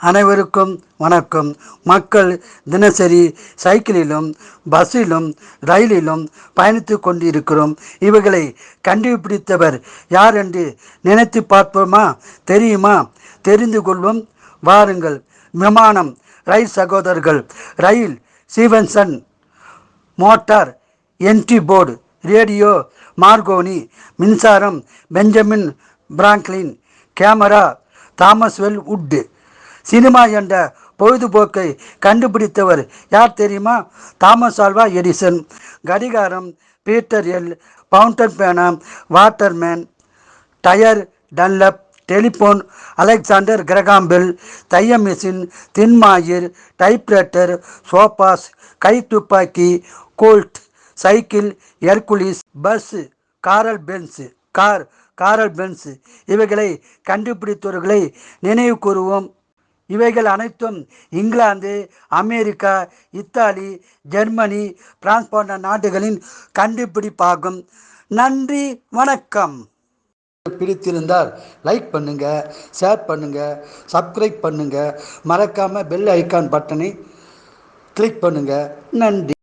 அனைவருக்கும் வணக்கம். மக்கள் தினசரி சைக்கிளிலும் பஸ்ஸிலும் ரயிலிலும் பயணித்து கொண்டிருக்கிறோம். இவைகளை கண்டுபிடித்தவர் யார் என்று நினைத்து பார்ப்போமா? தெரியுமா? தெரிந்து கொள்வோம். வாருங்கள். விமானம் ரயில் சகோதரர்கள் ரயில் Stephenson motor Henry Ford radio Marconi மின்சாரம் பெஞ்சமின் பிராங்க்லின் கேமரா தாமஸ்வெல் உட்டு சினிமா என்ற பொழுதுபோக்கை கண்டுபிடித்தவர் யார் தெரியுமா? Thomas Alva Edison. கடிகாரம் பீட்டர் எல் பவுண்டன் பேனா Waterman tyre Dunlop telephone Alexander Graham Bell தைய மிஷின் தின்மாயிர் டைப்ரைட்டர் சோபாஸ் கை துப்பாக்கி Colt cycle Hercules bus Karl Benz car Karl Benz. இவைகளை கண்டுபிடித்தவர்களை நினைவு கூறுவோம். இவைகள் அனைத்தும் England America Italy Germany France போன்ற நாடுகளின் கண்டுபிடிப்பாகும். நன்றி வணக்கம். பிடித்திருந்தால் லைக் பண்ணுங்க ஷேர் பண்ணுங்க சப்ஸ்கிரைப் பண்ணுங்க. மறக்காம பெல் ஐக்கான் பட்டனை கிளிக் பண்ணுங்க. நன்றி.